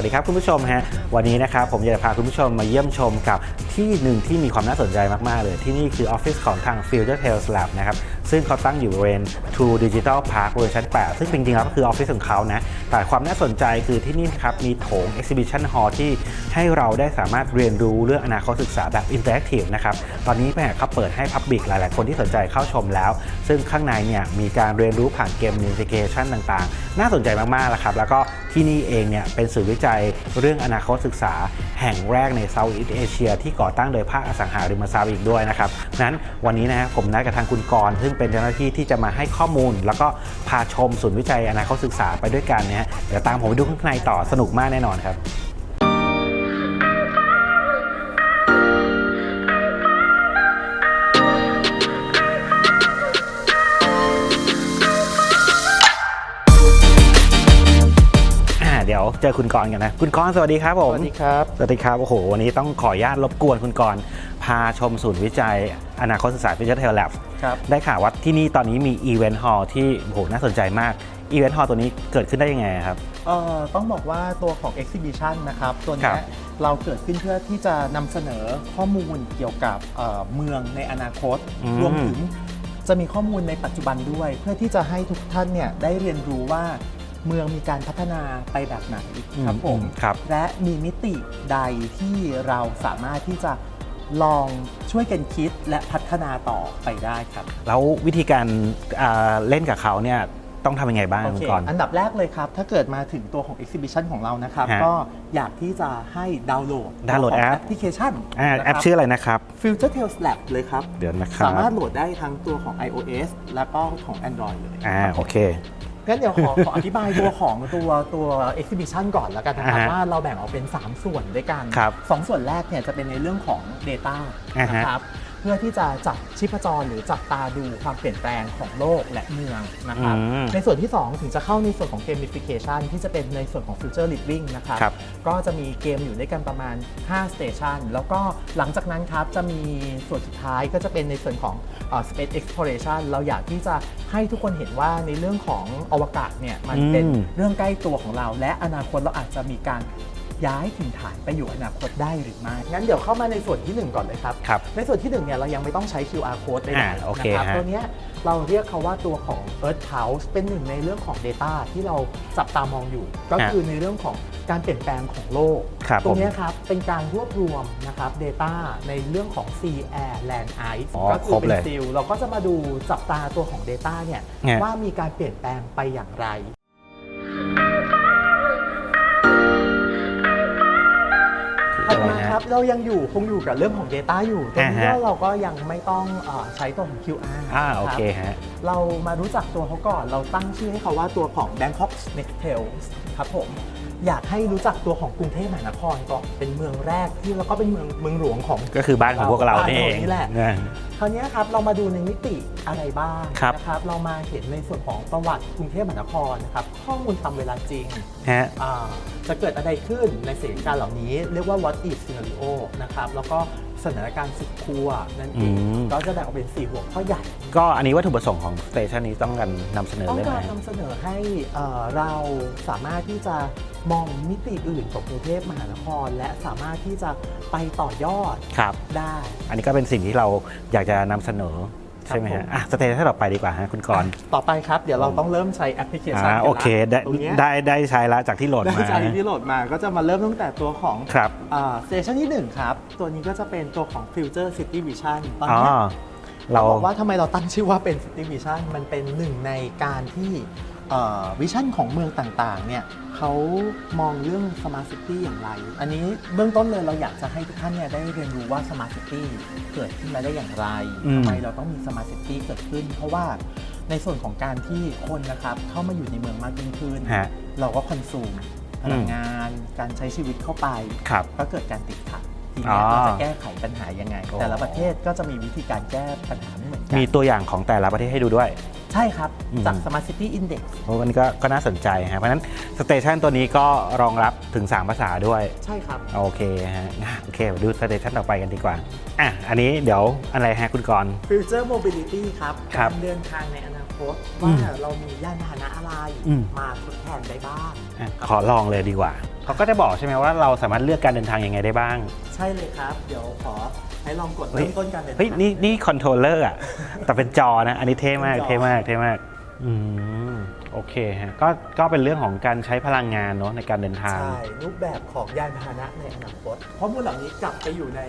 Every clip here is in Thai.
สวัสดีครับคุณผู้ชมฮะวันนี้นะครับผมอยากจะพาคุณผู้ชมมาเยี่ยมชมกับที่หนึ่งที่มีความน่าสนใจมาก ๆ เลย ที่นี่คือออฟฟิศของทาง Future Tales Lab นะครับ ซึ่งเขาตั้งอยู่บริเวณ True Digital Park บริเวณชั้น 8 ซึ่งจริงๆแล้วก็คือออฟฟิศของเขานะ แต่ความน่าสนใจคือที่นี่ครับมีโถง Exhibition Hall ที่ให้เราได้สามารถเรียนรู้เรื่องอนาคตศึกษาแบบ Interactive นะครับ ตอนนี้แม่เขาเปิดให้ Public หลายๆ คนที่สนใจเข้าชมแล้ว ซึ่งข้างในเนี่ยมีการเรียนรู้ผ่านเกม Gamification ต่างๆ น่าสนใจมากๆแล้วครับ แล้วก็ที่นี่เองเนี่ยเป็นศูนย์วิจัยเรื่องอนาคตศึกษา แห่งแรกในเซาท์อีสเอเชียที่ก่อตั้งโดยภาคอสังหาริมทรัพย์อีกด้วยนะครับนั้นวันนี้นะผมนัดกับทางคุณกรซึ่งเป็นเจ้าหน้าที่ที่จะมาให้ข้อมูล แล้วก็พาชมศูนย์วิจัยอนาคตศึกษาไปด้วยกันนะฮะเดี๋ยวตามผมไปดูข้างในต่อสนุกมากแน่นอนครับอ่าเดี๋ยวเจอคุณกรณ์กันนะ คุณกรณ์สวัสดีครับผม สวัสดีครับ สวัสดีครับ โอ้โห วันนี้ต้องขออนุญาตรบกวนคุณกรณ์พาชมศูนย์วิจัยอนาคตศึกษา Future Tale Lab ครับ ได้ข่าวว่าที่นี่ตอนนี้มีอีเวนต์ฮอลที่โอ้โหน่าสนใจมากอีเวนต์ฮอลตัวนี้เกิดขึ้นได้ยังไงครับเอ่อต้องบอกว่าตัวของ exhibition นะครับ ตัวครัเนี้บยเราเกิดขึ้นเพื่อที่จะนำเสนอข้อมูลเกี่ยวกับเอ่อเมืองในอนาคตอืมรวมถึงจะมีข้อมูลในปัจจุบันด้วย เพื่อที่จะให้ทุกท่านเนี่ยได้เรียนรู้ว่าเมืองมีการพัฒนาไปแบบไหนครับผมครับและมีมิติใดที่เราสามารถที่จะ ลองช่วยกันคิดและพัฒนาต่อไปได้ครับ แล้ววิธีการอ่าเล่นกับเขาเนี่ยต้องทำยังไงบ้างโอคุณเคกรณ์ อันดับแรกเลยครับ ถ้าเกิดมาถึงตัวของ exhibition ของเรานะครับ ฮะก็อยากที่จะให้ดาวน์โหลดดาวน์โหลดตัวของแอปแอป พลิเคชันอ่าแอปชื่ออะไรนะครับ Future Tales Lab เลยครับ เดี๋ยวนะครับ สามารถโหลดได้ทั้งตัวของ iOS แล้วก็ของ Android เลย อ่าโอเค งั้นเดี๋ยวขอขออธิบายตัวของตัวตัว exhibition ก่อนแล้วกันนะครับอ่าฮะว่าเราแบ่งออกเป็น 3 ส่วนด้วยกัน ครับสองส่วนแรกเนี่ยจะเป็นในเรื่องของ Data อ่าฮะนะครับ เพื่อที่จะจับชิปจรหรือจับตาดูความเปลี่ยนแปลงของโลกและเมืองนะครับ อืมในส่วนที่ 2 ถึงจะเข้าในส่วนของ gamification ที่จะเป็นในส่วนของ future living นะครับ ครับ ก็จะมีเกมอยู่ด้วยกันประมาณ 5 station แล้วก็หลังจากนั้นครับ จะมีส่วนสุดท้ายก็จะเป็นในส่วนของเอ่อ space exploration เราอยากที่จะให้ทุกคนเห็นว่าในเรื่องของอวกาศเนี่ยมันเป็นอืม เรื่องใกล้ตัวของเรา และอนาคตเราอาจจะมีการ ย้ายถิ่นฐานไปอยู่อนาคตได้หรือไม่ งั้นเดี๋ยวเข้ามาในส่วนที่ 1 ก่อนเลยครับ ครับ ในส่วนที่1เนี่ยเรายังไม่ต้องใช้ QR code ได้อ่าๆโอเคนะครับ ฮะ ตัวเนี้ยเราเรียกเขาว่าตัวของ Earth House เป็นหนึ่งในเรื่องของ Data ที่เราจับตามองอยู่ ก็คือในเรื่องของการเปลี่ยนแปลงของโลก ครับตรงเนี้ผยมครับเป็นการรวบรวมนะครับ Data ในเรื่องของ Sea Air Land Ice อ๋อก็คืครบเป็นเลยซิลเราก็จะมาดูจับตาตัวของ Data เนี่ยเนี่ยว่ามีการเปลี่ยนแปลงไปอย่างไร ถัดมาครับเรายังอยู่คงอยู่กับเรื่องของ Data อยู่ตรงนี้อ่าฮะก็เราก็ยังไม่ต้องเออใช้ตัวของ QR อ่าโอรับเคฮะ เรามารู้จักตัวเขาก่อน เราตั้งชื่อให้เขาว่าตัวของ Bangkok Next Tales ครับผม อยากให้รู้จักตัวของกรุงเทพมหานครก่อนเป็นเมืองแรกที่แล้วก็เป็นเมืองเมืองหลวงของก็คือบ้านของพวกเรานี่เองบ้านเรานี่แหละนะคราวนี้ครับเรามาดูในมิติอะไรบ้างครับนะครับเรามาเห็นในส่วนของประวัติกรุงเทพมหานครนะครับข้อมูลตามเวลาจริงฮะอ่าจะเกิดอะไรขึ้นในสถานการณ์เหล่านี้ เรียกว่า what if scenario นะครับแล้วก็ สถานการณ์สุดครัวนั่นเองอืมก็จะแบ่งออกเป็น 4 หัวข้อใหญ่ ก็อันนี้วัตถุประสงค์ของสเตชันนี้ต้องการนำเสนอต้องเรื่องกาอะรไร นำเสนอให้เอ่อเราสามารถที่จะมองมิติอื่นของกรุงเทพมหานคร และสามารถที่จะไปต่อยอดครับ ได้ อันนี้ก็เป็นสิ่งที่เราอยากจะนำเสนอครับใช่ไหมผฮะมอะสเตชันต่อไปดีกว่าฮะคุณกรณ์ต่อไปครับ เดี๋ยวเราต้องเริ่มใช้แอปพลิเคชันอ่ากันละโอเค ได้ตรงเนี้ยได้ได้ใช้แล้วจากที่โหลดได้มา ใช้ที่โหลดมาก็จะมาเริ่มตั้งแต่ตัวของครับ สเตชันที่ 1 ครับ ตัวนี้ก็จะเป็นตัวของ Future City Vision ตอนอ๋อเนี้ยเราบอกว่าทำไมเราตั้งชื่อว่าเป็น City Vision มันเป็นหนึ่งในการที่วิชั่นของเมืองต่างๆ เนี่ยเขามองเรื่อง Smart City อย่างไร อันนี้เบื้องต้นเลยเราอยากจะให้ทุกท่านเนี่ยได้เรียนรู้ว่า Smart City เกิดขึ้นมาได้อย่างไรอืมทำไมเราต้องมี Smart City เกิดขึ้น เพราะว่าในส่วนของการที่คนนะครับเข้ามาอยู่ในเมืองมากยิ่งขึ้นฮะเราก็คอนซูม พลังงาน การใช้ชีวิตเข้าไป ครับ ก็เกิดการติดขัดทีอ๋นี้อเราจะแก้ไขปัญหายังไงโอ้แต่ละประเทศก็จะมีวิธีการแก้ปัญหาไม่เหมือนกัมีตัวอย่างของแต่ละประเทศให้ดูด้วย ใช่ครับอืมจาก Smart City Index เพราะวันนี้ก็ก็น่าสนใจฮะเพราะฉะนั้นสเตชันตัวนี้ก็รองรับถึง 3 ภาษาด้วย ใช่ครับ โอเคฮะอะโอเคมาดูสเตชันต่อไปกันดีกว่าอะอันนี้เดี๋ยวอะไรฮะคุณกรณ์ Future Mobility ครับครับการเดินทางในอนา คตอืว่ามเรามียานพาหนะอะไรอืมมาทดแทนได้บ้างอะขอลองเลยดีกว่า เขาก็จะบอกใช่ไหมว่าเราสามารถเลือกการเดินทางยังไงได้บ้าง ใช่เลยครับ เดี๋ยวขอให้ลองกดเฮ้ยเริ่มต้นการเดินทางเฮ้ยนี่นี่คอนโทรลเลอร์อะแต่เป็นจอนะ อันนี้เท่มากเป็นจอเท่มากเท่มากอืมโอเคฮะก็ก็เป็นเรื่องของการใช้พลังงานเนาะในการเดินทาง ใช่ รูปแบบของยานพาหนะในอนาคตข้อมูลเหล่านี้กลับไปอยู่ใน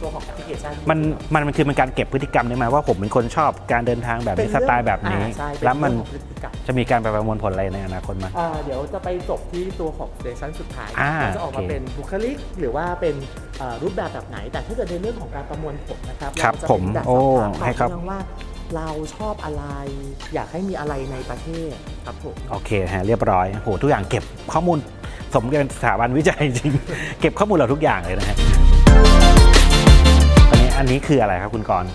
ตัวของแอปพลิเคชัน มันมันมันคือเป็นการเก็บพฤติกรรมได้ไหมว่าผมเป็นคนชอบการเดินทางแบบเป็นี้นสเรื่องไตล์แบบนี้อ่าใช่เป็แล้วมันเรื่องของพฤติกรรม จะมีการไปประมวลผลอะไรในอนาคตไหม อ่าเดี๋ยวจะไปจบที่ตัวของสเตชันสุดท้ายอ่าว่าจะออกมาโอเคเป็นบุคลิก หรือว่าเป็นอ่ารูปแบบแบบไหน แต่ถ้าเกิดในเรื่องของการประมวลผลนะครับครับเาจะผมเป็นแบบโอ้สอบถามให้ครับ ต่อเนื่องว่าเราชอบอะไร อยากให้มีอะไรในประเทศครับผม โอเคฮะเรียบร้อยโหทุกอย่างเก็บข้อมูลสมกับเป็นสถาบันวิจัยจริง เก็บข้อมูลเราทุกอย่างเลยนะฮะ อันนี้อันนี้คืออะไรครับคุณกรณ์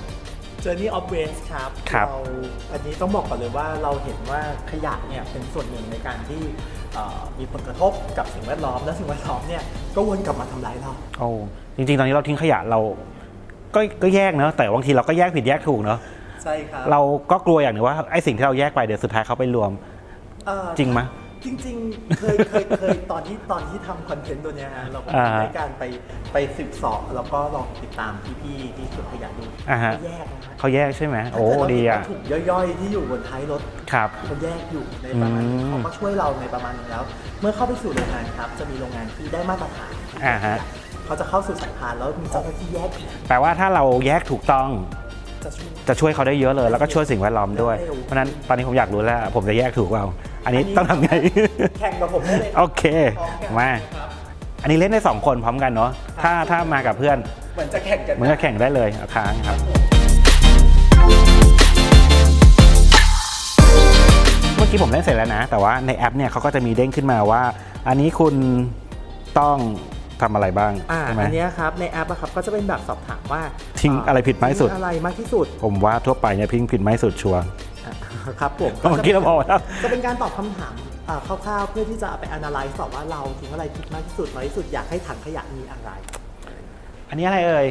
Journey of Waste ครับครับเราอันนี้ต้องบอกก่อนเลยว่าเราเห็นว่าขยะเนี่ยเป็นส่วนหนึ่งในการที่เอ่อมีผลกระทบกับสิ่งแวดล้อม และสิ่งแวดล้อมเนี่ยก็วนกลับมาทำร้ายเรา โอ้จริงๆ ตอนนี้เราทิ้งขยะเรา ก็ก็แยกเนอะแต่บางทีเราก็แยกผิดแยกถูกเนอะใช่ครับเราก็กลัวอย่างหนึ่งว่าไอ้สิ่งที่เราแยกไปเดี๋ยวสุดท้ายเขาไปรวม เอ่อจริงไหม จริงๆ เคยเคยเคยตอนที่ตอนที่ทำคอนเทนต์ตัวเนี้ยฮะเราก็อ่าฮะได้การไปไปสืบเสอบแล้วก็ลองติดตามพี่ๆที่เก็บขยะดูอ่าฮะ เขาแยกนะฮะเขาแยกใช่ไหมโอ้ถ้าเกิเราดีเห็นอะวัตถุย่อยๆ ที่อยู่บนท้ายรถครับ เขาแยกอยู่ในประมาณอืม เขาก็ช่วยเราในประมาณนึงแล้ว เมื่อเข้าไปสู่โรงงานครับ จะมีโรงงานที่ได้มาตรฐานอ่าฮะ เขาจะเข้าสู่สายพานแล้วมีเจ้าหน้าที่แยกอีกแปลว่าถ้าเราแยกถูกต้องจะช่วย จะช่วยเขาได้เยอะเลย แล้วก็ช่วยสิ่งแวดล้อมด้วยเร็วเพราะฉะนั้นตอนนี้ผมอยากรู้แล้ว ผมจะแยกถูกเปล่า อันนี้อันนี้ต้องทำไง แข่งกับผมได้เลยโอเคพร้อกันมาครับอันนี้เล่นได้สองคนพร้อมกันเนาะ ถ้าถ้ามากับเพื่อน เหมือนจะแข่งกันมันก็แข่งได้เลยเอาค้างครับ เมื่อกี้ผมเล่นเสร็จแล้วนะ แต่ว่าในแอปเนี่ยเขาก็จะมีเด้งขึ้นมาว่า อันนี้คุณต้อง ทำอะไรบ้างอ่าใช่ไหมอันเนี้ยครับในแอปอะครับก็จะเป็นแบบสอบถามว่าทิ้งอะไรผิดไหมสุด ทิ้งอะไรมากที่สุดผมว่าทั่วไปเนี่ยพิงผิดไม่สุดชัวร์อะครับผมเมื่อกี้เราบอกแล้ว จะเป็นการตอบคำถามอ่าคร่าวๆ เพื่อที่จะเอาไป analyze ต่อว่าเราทิ้งอะไรผิดมากที่สุดน้อยที่สุดอยากให้ถังขยะมีอะไร อันนี้อะไรเอ่ย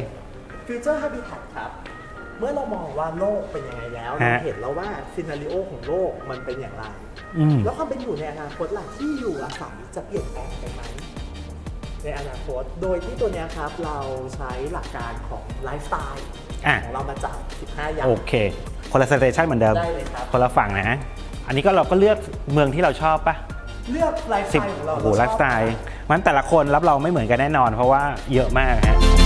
Future Habitat ครับ เมื่อเรามองว่าโลกเป็นยังไงแล้วฮะ เราเห็นแล้วว่าซีนารีโอของโลกมันเป็นอย่างไร อืม แล้วความเป็นอยู่ในอนาคตล่ะที่อยู่อาศัยจะเปลี่ยนแปลงไปไหม ในอนาคต โดยที่ตัวเนี้ยครับ เราใช้หลักการของไลฟ์สไตล์อะ ของเรามาจับ15 อย่าง โอเค คนละสเตชันเหมือนเดิม ได้เลยครับ คนละฝั่งนะ อันนี้ก็เราก็เลือกเมืองที่เราชอบปะเลือกไลฟ์สสิบไตล์ของเราโอ้โหเราชอบไลฟ์สไตล์มันแต่ละคนรับรองไม่เหมือนกันแน่นอน เพราะว่าเยอะมากฮะ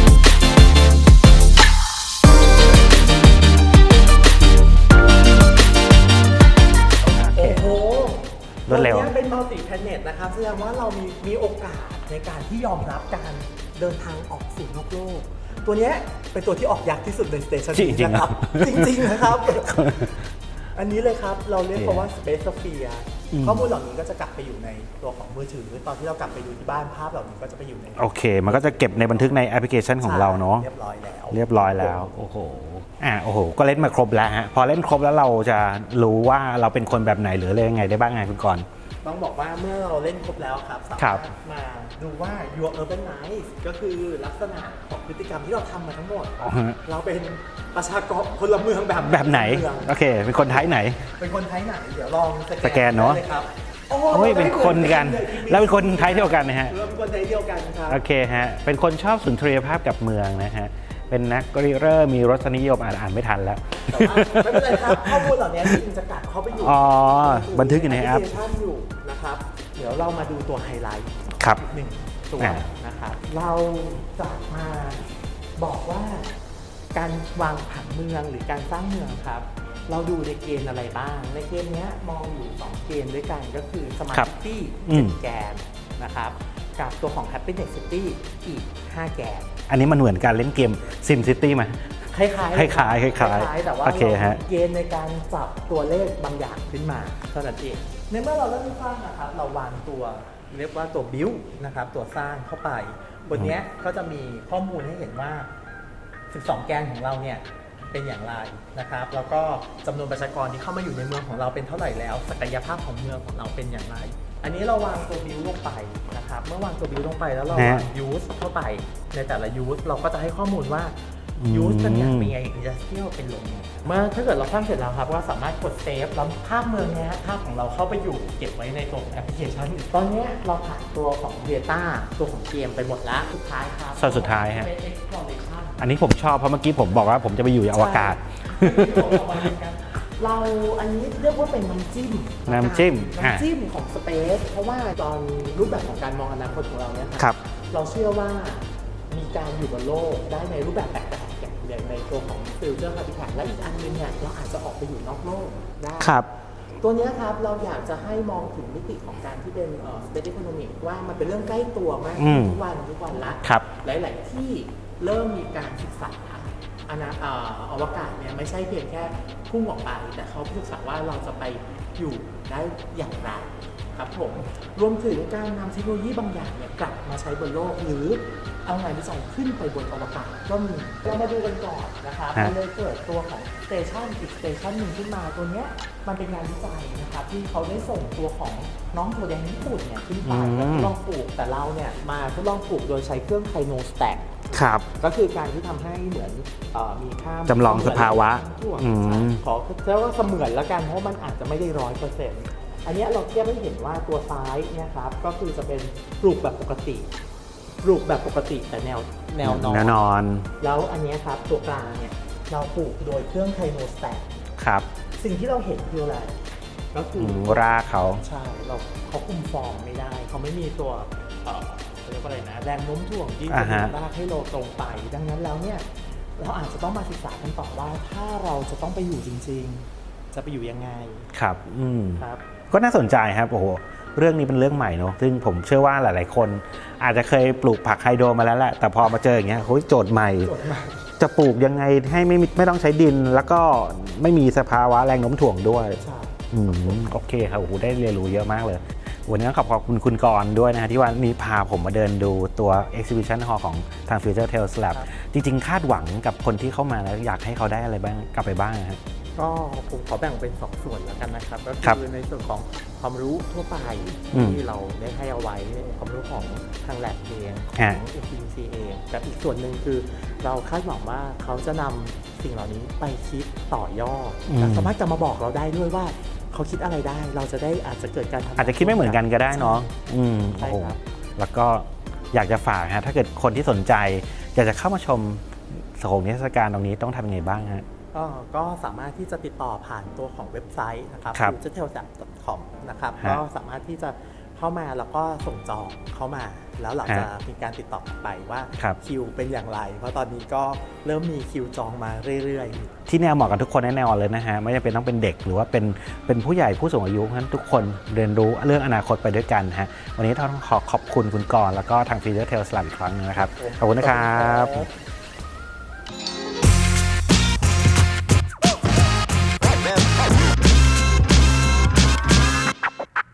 แสดงว่าเรามีมีโอกาสในการที่ยอมรับการเดินทางออกสู่นอกโลก ตัวเนี้ยเป็นตัวที่ออกยากที่สุดในสเตชันจริงๆนะครับเหรอจริง ๆ นะครับ อันนี้เลยครับเราเรียกเขาว่า Space Sphere อืมข้อมูลเหล่านี้ก็จะกลับไปอยู่ในตัวของมือถือ ตอนที่เรากลับไปดูที่บ้านภาพเหล่านี้ก็จะไปอยู่ในโอเค มันก็จะเก็บในบันทึกในแอปพลิเคชันของเราเนาะเรียบร้อยแล้ว เรียบร้อยแล้วโอ้โหอะโอ้โห ก็เล่นมาครบแล้วฮะพอเล่นครบแล้วเราจะรู้ว่าเราเป็นคนแบบไหนหรืออะไรยังไงได้บ้างไงคุณกรณ์ ต้องบอกว่าเมื่อเราเล่นครบแล้วครับสาครัมารบ ถมาดูว่า your urban life ก็คือลักษณะของพฤติกรรมที่เราทำมาทั้งหมด อ๋อฮะเราเป็นประชากรพลเมืองแบบแบบไหน เมืองโอเค เป็นคนไทยไหน เป็นคนไทยไหน เดี๋ยวลองสสแกนเนอะ ได้ลยครับโอ้โอ้ยเป็นคนกันแล้วเป็นคนไทยเดียวกันนะฮะ เราเป็นคนไทยเดียวกันครับ โอเคฮะ เป็นคนชอบสุนทรียภาพกับเมืองนะฮะ เป็นนักริเริ่มมีรสนิยมอ่านอ่านไม่ทันแล้ว แต่ว่าไม่เป็นไรครับ ข้อมูลเหล่านี้จริงๆจะกลับเข้าไปอยู่อ๋อบันทึกอยู่ในแอป พลิเคชันอยู่ นะครับ เดี๋ยวเรามาดูตัวไฮไลท์ครับหนึ่งตัวอ่านะครับเราจะมาบอกว่าการวางผังเมืองหรือการสร้างเมืองครับ เราดูในเกณฑ์อะไรบ้าง ในเกณฑ์เนี้ยมองอยู่ 2 เกณฑ์ด้วยกันก็คือ Smart ครับ City อืม7แกนนะครับ กับตัวของ Happiness City อีก 5 แกน อันนี้มันเหมือนการเล่นเกม Sim City ไหมคล้ายๆคล้ายๆคล้ายๆแต่ว่าโอเคเราฮะมีเกณฑ์ในการจับตัวเลขบางอย่างขึ้นมาเท่านั้นเอง ในเมื่อเราเริ่มสร้างนะครับ เราวางตัวเรียกว่าตัวบิวนะครับ ตัวสร้างเข้าไป บนเนี้ยก็จะมีข้อมูลให้เห็นว่า 12 แกนของเราเนี่ยเป็นอย่างไรนะครับ แล้วก็จำนวนประชากรที่เข้ามาอยู่ในเมืองของเราเป็นเท่าไหร่แล้ว ศักยภาพของเมืองของเราเป็นอย่างไร อันนี้เราวางตัวบิวลงไปนะครับ เมื่อวางตัวบิวลงไปแล้วเราวางยูสเข้าไปในแต่ละยูสเราก็จะให้ข้อมูลว่าอืม ยูสเป็นอย่างเป็นไงอินดัสเทรียลเป็นลงไงเมื่อถ้าเกิดเราสร้างเสร็จแล้วครับก็สามารถกดเซฟแล้วภาพเมืองเนี้ยภาพของเราเข้าไปอยู่เก็บไว้ในตัวแอปพลิเคชัน ตอนเนี้ยเราผ่านตัวของ Data ตัวของเกมไปหมดแล้วสุดท้ายครับส่วนสุดท้ายฮะเป็น exploration อันนี้ผมชอบเพราะเมื่อกี้ผมบอกว่าผมจะไปอยู่อวกาศเราอันนี้เรียกว่าเป็นน้ำจิ้มน้ำจิ้มอะน้ำจิ้มของสเปซเพราะว่าตอนรูปแบบของการมองอนาคตของเราเนี่ยครับ เราเชื่อว่า มีการอยู่บนโลกได้ในรูปแบบแปลกๆอย่างอย่างในตัวของฟิวเจอร์ฮาบิแทและอีกอันหนึงเนี่ยเราอาจจะออกไปอยู่นอกโลกได้ ครับ ตัวเนี้ยครับเราอยากจะให้มองถึงมิติของการที่เป็นเอ่อ space economic ว่ามันเป็นเรื่องใกล้ตัวมากอืม ทุกวันทุกวันละ ครับ หลาย ๆ ที่เริ่มมีการศึกษาอนาเอ่ออวกาศเนี่ยไม่ใช่เพียงแค่พุ่งออกไป แต่เขาศึกษาว่าเราจะไปอยู่ได้อย่างไร ครับผมรวมถึงการนำเทคโนโลยีบางอย่างเนี่ยกลับมาใช้บนโลก หรือเอางานวิจัยขึ้นไปบนอวกาศก็มีเรามาดูกันก่อนนะครับฮะมันเลยเกิดตัวของสเตชันอีกสเตชันหนึ่งขึ้นมาตัวเนี้ยมันเป็นงานวิจัยนะครับที่เขาได้ส่งตัวของน้องตัวแดงญี่ปุ่นเนี่ยขึ้นไปแล้วทดลองปลูกแต่เราเนี่ยมาทดลองปลูกโดยใช้เครื่องไคโนสแต็กครับก็คือการที่ทำให้เหมือนเออมีค่าจำลองสภาวะทั่วอืมใช่ขอเรียกว่าเสมือนแล้วกันเพราะมันอาจจะไม่ได้ร้อยเปอร์เซ็นต์ อันเนี้ยเราเทียบให้เห็นว่าตัวซ้ายเนี่ยครับก็คือจะเป็นปลูกแบบปกติปลูกแบบปกติแต่แนวแนวนอนแน่นอน แล้วอันเนี้ยครับตัวกลางเนี่ยเราปลูกโดยเครื่องไคโนสแตกครับ สิ่งที่เราเห็นคืออะไรก็คืออือมรากเขาใช่เราเขาคุมฟอร์มไม่ได้ เขาไม่มีตัวเอ่อเขาเรียกว่าอะไรนะแรงโน้มถ่วงที่จะอ่าดึฮะงลากให้เราตรงไป ดังนั้นแล้วเนี่ยเราอาจจะต้องมาศึกษากันต่อว่าถ้าเราจะต้องไปอยู่จริง ๆ จะไปอยู่ยังไงครับ อืมครับ ก็น่าสนใจครับโอ้โหเรื่องนี้เป็นเรื่องใหม่เนอะซึ่งผมเชื่อว่าหลาย ๆ คน อาจจะเคยปลูกผักไฮโดรมาแล้วแหละแต่พอมาเจออย่างเงี้ยโอ้ยโจทย์ใหม่โจทย์ใหม่จะปลูกยังไงให้ไม่มีไม่ต้องใช้ดิน แล้วก็ไม่มีสภาวะแรงโน้มถ่วงด้วยใช่อืมโอเคครับโอ้โหได้เรียนรู้เยอะมากเลย วันนี้ต้องขอบขอบคุณคุณกรณ์ด้วยนะฮะที่ว่านี่พาผมมาเดินดูตัว exhibition hall ของทาง Future Tales Lab จริง ๆ คาดหวังกับคนที่เข้ามาแล้วอยากให้เขาได้อะไรบ้างกลับไปบ้างนะครับ ก็ผมขอแบ่งเป็นสองส่วนแล้วกันนะครับ ก็ครับคือในส่วนของความรู้ทั่วไปอืมที่เราได้ให้เอาไว้ความรู้ของทางแลบเองขอฮะ ง FPC เองแต่อีกส่วนหนึ่งคือ เราคาดหวังว่าเขาจะนำสิ่งเหล่านี้ไปคิดต่อยอดอืม และสามารถจะมาบอกเราได้ด้วยว่าเขาคิดอะไรได้ เราจะได้อาจจะเกิดการทำอาจจะคิดไม่เหมือนกันก็ได้เนาะอืมใช่โอ้โหครับ แล้วก็อยากจะฝากฮะถ้าเกิดคนที่สนใจ อยากจะเข้ามาชมโศกนิทรรศการตรงนี้ต้องทำยังไงบ้างฮะ ก็ก็สามารถที่จะติดต่อผ่านตัวของเว็บไซต์นะครับ ครับ futuretales.com นะครับฮะ ก็สามารถที่จะเข้ามาแล้วก็ส่งจองเข้ามา แล้วเราจะฮะมีการติดต่อกลับไปว่าครับ คิวเป็นอย่างไร เพราะตอนนี้ก็เริ่มมีคิวจองมาเรื่อยที่แนวเหมาะกับทุกคนแน่นอนเลยนะฮะไม่จำเป็นต้องเป็นเด็กหรือว่าเป็นเป็นผู้ใหญ่ผู้สูงอายุเพราะฉะนั้นทุกคนเรียนรู้เรื่องอนาคตไปด้วยกันฮะวันนี้ต้องขอขอบคุณคุณกรณ์แล้วก็ทาง Future Tales Lab อีกครั้งหนึงนะครับๆขอบคุณนะครับ ขอบคุณ